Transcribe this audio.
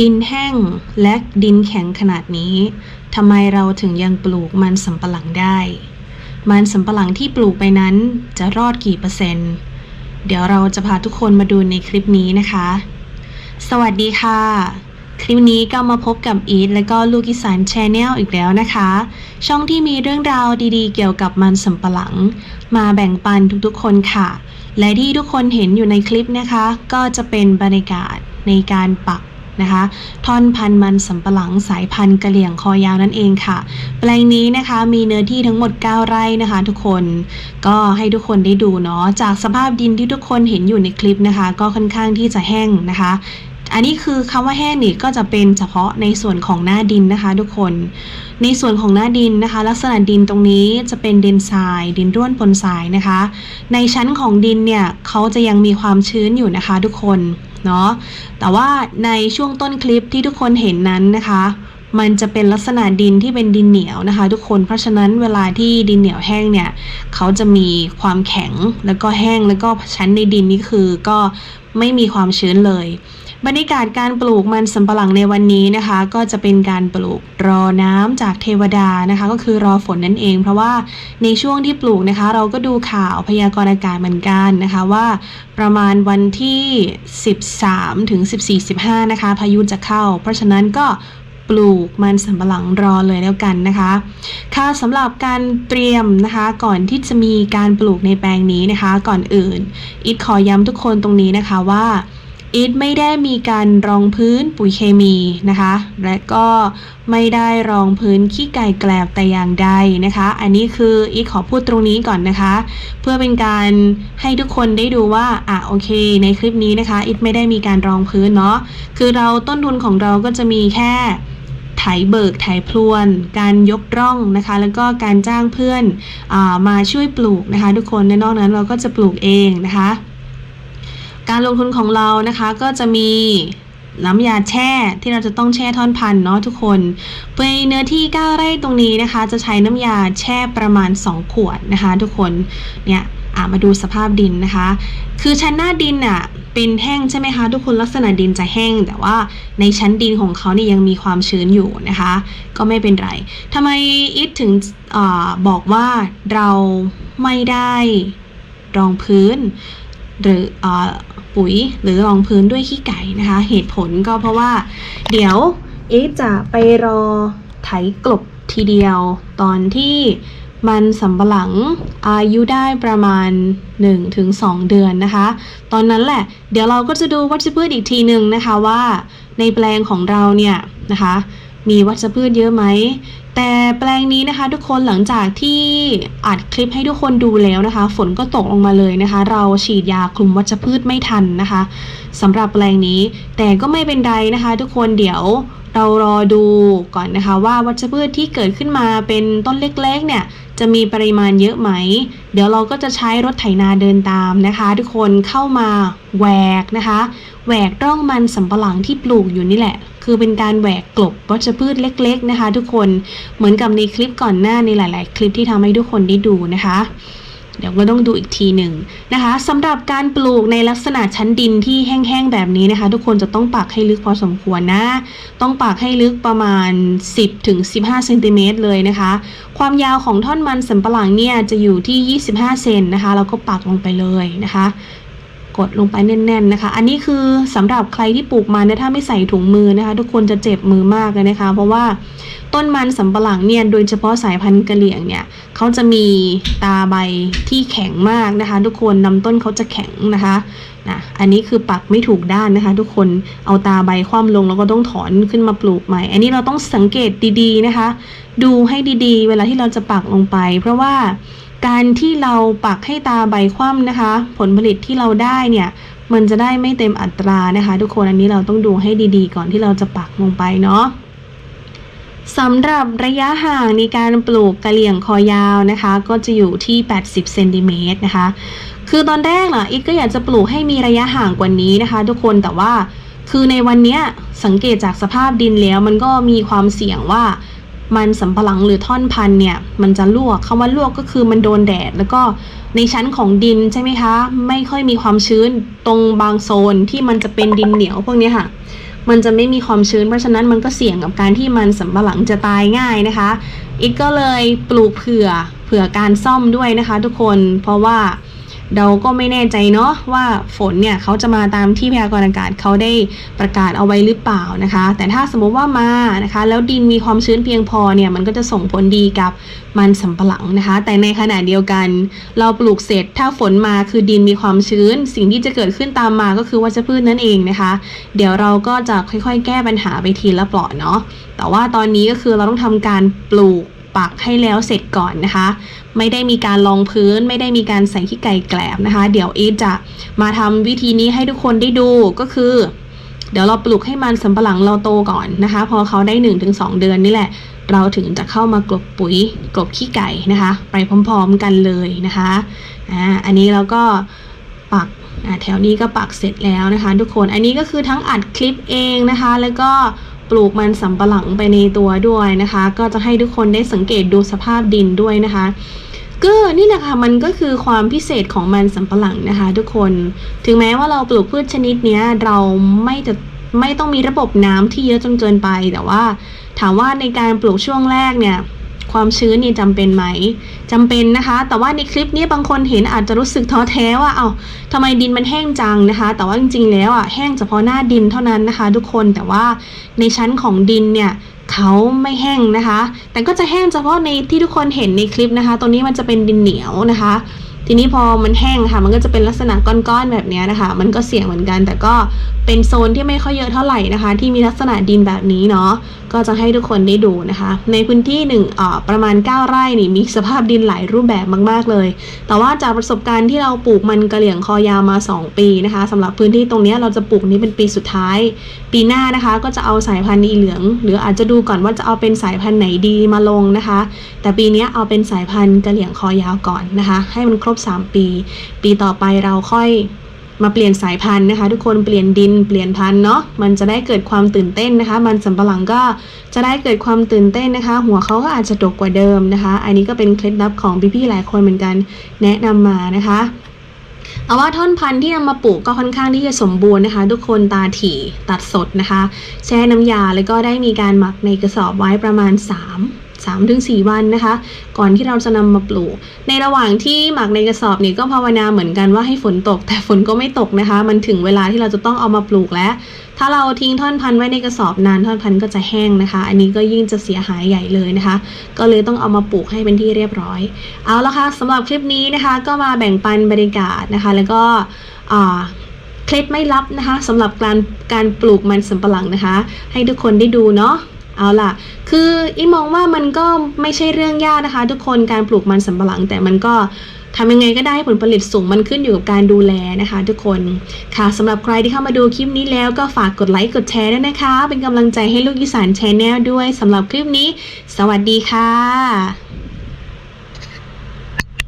ดินแห้งและดินแข็งขนาดนี้ทำไมเราถึงยังปลูกมันสำปะหลังได้ มันสำปะหลังที่ปลูกไปนั้นจะรอดกี่เปอร์เซ็นต์ เดี๋ยวเราจะพาทุกคนมาดูในคลิปนี้นะคะ สวัสดีค่ะ คลิปนี้ก็มาพบกับอีทและก็ลูกอีสานชแนลอีกแล้วนะคะ ช่องที่มีเรื่องราวดีๆ เกี่ยวกับมันสำปะหลัง มาแบ่งปันทุกๆคนค่ะ และที่ทุกคนเห็นอยู่ในคลิปนะคะ ก็จะเป็นบรรยากาศในการปัก นะคะท่อนพันธุ์มันสำปะหลังสายพันธุ์กะเหลี่ยงคอยาวนั่นเองค่ะ แปลงนี้นะคะมีเนื้อที่ทั้งหมด 9 ไร่นะคะ ทุกคนก็ให้ทุกคนได้ดูเนาะจากสภาพดินที่ทุกคนเห็นอยู่ในคลิปนะคะ ก็ค่อนข้างที่จะแห้งนะคะอันนี้คือคำว่าแห้งนี่ก็จะเป็นเฉพาะในส่วนของหน้าดินนะคะ ทุกคน ในส่วนของหน้าดินนะคะ ลักษณะดินตรงนี้จะเป็นดินทราย ดินร่วนปนทรายนะคะ ในชั้นของดินเนี่ยเขาจะยังมีความชื้นอยู่นะคะ ทุกคน เนาะแต่ว่าในช่วงต้นคลิปที่ทุกคนเห็นนั้นนะคะมันจะเป็นลักษณะดินที่เป็นดินเหนียวนะคะ ทุกคนเพราะฉะนั้นเวลาที่ดินเหนียวแห้งเนี่ยเขาจะมีความแข็งแล้วก็แห้งแล้วก็ชั้นในดินนี่คือก็ไม่มีความชื้นเลย บรรยากาศการปลูกมันสำปะหลังในวันนี้นะคะ ก็จะเป็นการปลูกรอน้ำจากเทวดานะคะ ก็คือรอฝนนั่นเอง เพราะว่าในช่วงที่ปลูกนะคะ เราก็ดูข่าวพยากรณ์อากาศเหมือนกันนะคะว่า ประมาณวันที่ 13ถึง14 15นะคะ พายุจะเข้า เพราะฉะนั้นก็ปลูกมันสำปะหลังรอเลยแล้วกันนะคะ ค่ะสำหรับการเตรียมนะคะก่อนที่จะมีการปลูกในแปลงนี้นะคะ ก่อนอื่นอีทขอย้ำทุกคนตรงนี้นะคะว่า อีทไม่ได้มีการรองพื้นปุ๋ยเคมีนะคะ และก็ไม่ได้รองพื้นขี้ไก่แกลบแต่อย่างใดนะคะ อันนี้คืออีทขอพูดตรงนี้ก่อนนะคะ เพื่อเป็นการให้ทุกคนได้ดูว่าอะโอเค ในคลิปนี้นะคะอีทไม่ได้มีการรองพื้นเนาะคือเราต้นทุนของเราก็จะมีแค่ไถเบิกไถพลวน การยกร่องนะคะ แล้วก็การจ้างเพื่อนอามาช่วยปลูกนะคะ ทุกคนในนอกนั้นเราก็จะปลูกเองนะคะ การลงทุนของเรานะคะก็จะมีน้ำยาแช่ที่เราจะต้องแช่ท่อนพันเนาะทุกคนในเนื้อที่ 9 ไร่ตรงนี้นะคะ จะใช้น้ำยาแช่ประมาณ 2 ขวดนะคะ ทุกคนเนี่ยมาดูสภาพดินนะคะ คือชั้นหน้าดินอะเป็นแห้งใช่ไหมคะ ทุกคนลักษณะดินจะแห้ง แต่ว่าในชั้นดินของเขาเนี่ยยังมีความชื้นอยู่นะคะ ก็ไม่เป็นไรทำไมอิทถึงอบอกว่าเราไม่ได้รองพื้น หรืออ ปุ๋ยหรือรองพื้นด้วยขี้ไก่นะคะ เหตุผลก็เพราะว่า เดี๋ยวอีทจะไปรอไถกลบทีเดียว ตอนที่มันสำปะหลังอายุได้ประมาณ 1-2 เดือนนะคะ ตอนนั้นแหละ เดี๋ยวเราก็จะดูวัชพืชอีกทีหนึ่งนะคะว่า ในแปลงของเราเนี่ยนะคะ มีวัชพืชเยอะไหม แต่แปลงนี้นะคะทุกคนหลังจากที่อัดคลิปให้ทุกคนดูแล้วนะคะ ฝนก็ตกลงมาเลยนะคะ เราฉีดยาคลุมวัชพืชไม่ทันนะคะสำหรับแปลงนี้ แต่ก็ไม่เป็นไรนะคะ ทุกคนเดี๋ยวเรารอดูก่อนนะคะ ว่าวัชพืชที่เกิดขึ้นมาเป็นต้นเล็กๆเนี่ย จะมีปริมาณเยอะไหม เดี๋ยวเราก็จะใช้รถไถนาเดินตามนะคะ ทุกคนเข้ามาแหวกนะคะแหวกร่องมันสำปะหลังที่ปลูกอยู่นี่แหละ คือเป็นการแหวกกลบวัชพืชเล็ก ๆ นะคะ ทุกคนเหมือนกับในคลิปก่อนหน้าในหลาย ๆ คลิปที่ทำให้ทุกคนได้ดูนะคะ เดี๋ยวก็ต้องดูอีกทีหนึ่งนะคะสำหรับการปลูกในลักษณะชั้นดินที่แห้งๆแบบนี้นะคะ ทุกคนจะต้องปักให้ลึกพอสมควรนะ ต้องปักให้ลึกประมาณ 10ถึง15เซนติเมตรเลยนะคะ ความยาวของท่อนมันสำปะหลังเนี่ยจะอยู่ที่ 25 เซนนะคะแล้วก็ปักลงไปเลยนะคะ กดลงไปแน่นๆนะคะ อันนี้คือสำหรับใครที่ปลูกมันเนี่ยถ้าไม่ใส่ถุงมือนะคะ ทุกคนจะเจ็บมือมากเลยนะคะ เพราะว่าต้นมันสำปะหลังเนี่ยโดยเฉพาะสายพันธุ์กะเหลี่ยงเนี่ยเขาจะมีตาใบที่แข็งมากนะคะ ทุกคนลำต้นเขาจะแข็งนะคะนะอันนี้คือปักไม่ถูกด้านนะคะ ทุกคนเอาตาใบคว่ำลงแล้วก็ต้องถอนขึ้นมาปลูกใหม่ อันนี้เราต้องสังเกตดีๆนะคะ ดูให้ดีๆ เวลาที่เราจะปักลงไป เพราะว่า การที่เราปักให้ตาใบคว่ำนะคะ ผลผลิตที่เราได้เนี่ย มันจะได้ไม่เต็มอัตรานะคะ ทุกคนอันนี้เราต้องดูให้ดีๆ ก่อนที่เราจะปักลงไปเนาะสำหรับระยะห่างในการปลูกกระเหลี่ยงคอยาวนะคะ ก็จะอยู่ที่ 80เซนติเมตรนะคะ คือตอนแรกน่ะอีกก็อยากจะปลูกให้มีระยะห่างกว่านี้นะคะ ทุกคนแต่ว่าคือในวันนี้สังเกตจากสภาพดินแล้วมันก็มีความเสี่ยงว่า มันสำปะหลังหรือท่อนพันธุ์เนี่ย มันจะลวกคำว่าลวกก็คือมันโดนแดด แล้วก็ในชั้นของดินใช่ไหมคะ ไม่ค่อยมีความชื้นตรงบางโซนที่มันจะเป็นดินเหนียวพวกนี้ค่ะ มันจะไม่มีความชื้นเพราะฉะนั้นมันก็เสี่ยงกับการที่มันสำปะหลังจะตายง่ายนะคะอีกก็เลยปลูกเผื่อเผื่อการซ่อมด้วยนะคะ ทุกคนเพราะว่า เราก็ไม่แน่ใจเนาะว่าฝนเนี่ยเขาจะมาตามที่พยากรณ์อากาศเขาได้ประกาศเอาไว้หรือเปล่านะคะ แต่ถ้าสมมติว่ามานะคะ แล้วดินมีความชื้นเพียงพอเนี่ยมันก็จะส่งผลดีกับมันสำปะหลังนะคะ แต่ในขณะเดียวกัน เราปลูกเสร็จถ้าฝนมาคือดินมีความชื้น สิ่งที่จะเกิดขึ้นตามมาก็คือวัชพืชนั่นเองนะคะ เดี๋ยวเราก็จะค่อยๆ แก้ปัญหาไปทีละเปลาะเนาะแต่ว่าตอนนี้ก็คือเราต้องทำการปลูก ปักให้แล้วเสร็จก่อนนะคะ ไม่ได้มีการรองพื้น ไม่ได้มีการใส่ขี้ไก่แกลบนะคะ เดี๋ยวอีทจะมาทำวิธีนี้ให้ทุกคนได้ดูก็คือ เดี๋ยวเราปลูกให้มันสำปะหลังเราโตก่อนนะคะ พอเขาได้ 1-2 เดือนนี่แหละ เราถึงจะเข้ามากลบปุ๋ยกลบขี้ไก่นะคะ ไปพร้อมๆกันเลยนะคะอ่าอันนี้เราก็ปักแถวนี้ก็ปักเสร็จแล้วนะคะ ทุกคนอันนี้ก็คือทั้งอัดคลิปเองนะคะ แล้วก็ ปลูกมันสำปะหลังไปในตัวด้วยนะคะ ก็จะให้ทุกคนได้สังเกตดูสภาพดินด้วยนะคะก็นี่แหละค่ะมันก็คือความพิเศษของมันสำปะหลังนะคะ ทุกคนถึงแม้ว่าเราปลูกพืชชนิดนี้เราไม่จะไม่ต้องมีระบบน้ำที่เยอะจนเกินไป แต่ว่าถามว่าในการปลูกช่วงแรกเนี่ย ความชื้นนี่จำเป็นไหมจำเป็นนะคะ แต่ว่าในคลิปนี้บางคนเห็นอาจจะรู้สึกท้อแท้ว่าเอา้าทำไมดินมันแห้งจังนะคะ แต่ว่าจริงๆแล้วอะแห้งเฉพาะหน้าดินเท่านั้นนะคะ ทุกคนแต่ว่าในชั้นของดินเนี่ยเขาไม่แห้งนะคะ แต่ก็จะแห้งเฉพาะในที่ทุกคนเห็นในคลิปนะคะ ตรงนี้มันจะเป็นดินเหนียวนะคะ ทีนี้พอมันแห้งค่ะ มันก็จะเป็นลักษณะก้อนๆแบบนี้นะคะ มันก็เสี่ยงเหมือนกัน แต่ก็เป็นโซนที่ไม่ค่อยเยอะเท่าไหร่นะคะ ที่มีลักษณะดินแบบนี้เนาะ ก็จะให้ทุกคนได้ดูนะคะ ในพื้นที่หนึ่งอ่อประมาณ 9 ไร่นี่มีสภาพดินหลายรูปแบบมากๆเลย แต่ว่าจากประสบการณ์ที่เราปลูกมันกระเหลี่ยงคอยาวมา 2 ปีนะคะสำหรับพื้นที่ตรงนี้เราจะปลูกนี้เป็นปีสุดท้าย ปีหน้านะคะ ก็จะเอาสายพันธุ์อีเหลือง หรืออาจจะดูก่อนว่าจะเอาเป็นสายพันธุ์ไหนดีมาลงนะคะ แต่ปีนี้เอาเป็นสายพันธุ์กระเหลี่ยงคอยาวก่อนนะคะ ให้มันครบบ 3 ปี ปีต่อไปเราค่อยมาเปลี่ยนสายพันธุ์นะคะ ทุกคนเปลี่ยนดินเปลี่ยนพันธุ์เนาะมันจะได้เกิดความตื่นเต้นนะคะ มันสำปะหลังก็จะได้เกิดความตื่นเต้นนะคะ หัวเขาก็อาจจะดกกว่าเดิมนะคะ อันนี้ก็เป็นเคล็ดลับของพี่ๆหลายคนเหมือนกันแนะนำมานะคะเอาว่าท่อนพันธุ์ที่นำมาปลูกก็ค่อนข้างที่จะสมบูรณ์นะคะ ทุกคนตาถี่ตัดสดนะคะ แช่น้ำยาแล้วก็ได้มีการหมักในกระสอบไว้ประมาณ 3 3ถึง4วันนะคะ ก่อนที่เราจะนำมาปลูก ในระหว่างที่หมักในกระสอบนี่ก็ภาวนาเหมือนกันว่าให้ฝนตก แต่ฝนก็ไม่ตกนะคะ มันถึงเวลาที่เราจะต้องเอามาปลูกแล้ว ถ้าเราทิ้งท่อนพันธุ์ไว้ในกระสอบนานท่อนพันธุ์ก็จะแห้งนะคะ อันนี้ก็ยิ่งจะเสียหายใหญ่เลยนะคะ ก็เลยต้องเอามาปลูกให้เป็นที่เรียบร้อย เอาละค่ะสำหรับคลิปนี้นะคะ ก็มาแบ่งปันบรรยากาศนะคะ แล้วก็เคล็ดไม่ลับนะคะสำหรับการการปลูกมันสำปะหลังนะคะ ให้ทุกคนได้ดูเนาะ เอาล่ะ คืออีมองว่ามันก็ไม่ใช่เรื่องยากนะคะ ทุกคนการปลูกมันสำปะหลัง แต่มันก็ทำยังไงก็ได้ให้ผลผลิตสูงมันขึ้นอยู่กับการดูแลนะคะ ทุกคนค่ะสำหรับใครที่เข้ามาดูคลิปนี้แล้วก็ฝากกดไลค์กดแชร์ด้วยนะคะ เป็นกำลังใจให้ลูกอีสานแชนแนลด้วยสำหรับคลิปนี้ สวัสดีค่ะ